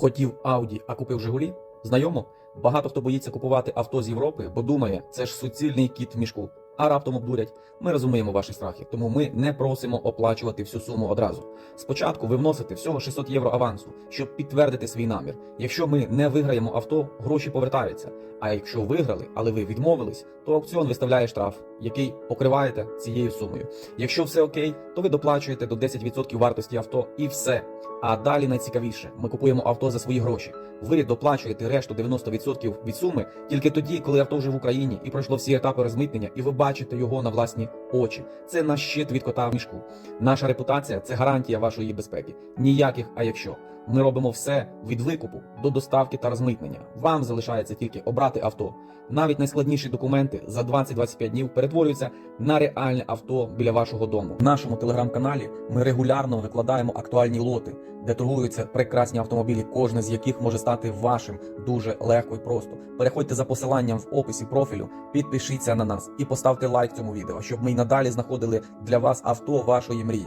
Хотів Ауді, а купив Жигулі? Знайомо? Багато хто боїться купувати авто з Європи, бо думає, це ж суцільний кіт в мішку. А раптом обдурять. Ми розуміємо ваші страхи, тому ми не просимо оплачувати всю суму одразу. Спочатку ви вносите всього 600 євро авансу, щоб підтвердити свій намір. Якщо ми не виграємо авто, гроші повертаються. А якщо виграли, але ви відмовились, то аукціон виставляє штраф, який покриваєте цією сумою. Якщо все окей, то ви доплачуєте до 10% вартості авто і все. А далі найцікавіше, ми купуємо авто за свої гроші. Ви доплачуєте решту 90% від суми тільки тоді, коли авто вже в Україні і пройшло всі етапи розмитнення, і ви бачите його на власні очі. Це наш щит від кота в мішку. Наша репутація це гарантія вашої безпеки. Ніяких, а якщо. Ми робимо все від викупу до доставки та розмитнення. Вам залишається тільки обрати авто. Навіть найскладніші документи за 20-25 днів перетворюються на реальне авто біля вашого дому. В нашому телеграм-каналі ми регулярно викладаємо актуальні лоти, де торгуються прекрасні автомобілі, кожне з яких може стати вашим дуже легко і просто. Переходьте за посиланням в описі профілю, підпишіться на нас і поставте лайк цьому відео, щоб ми й надалі знаходили для вас авто вашої мрії.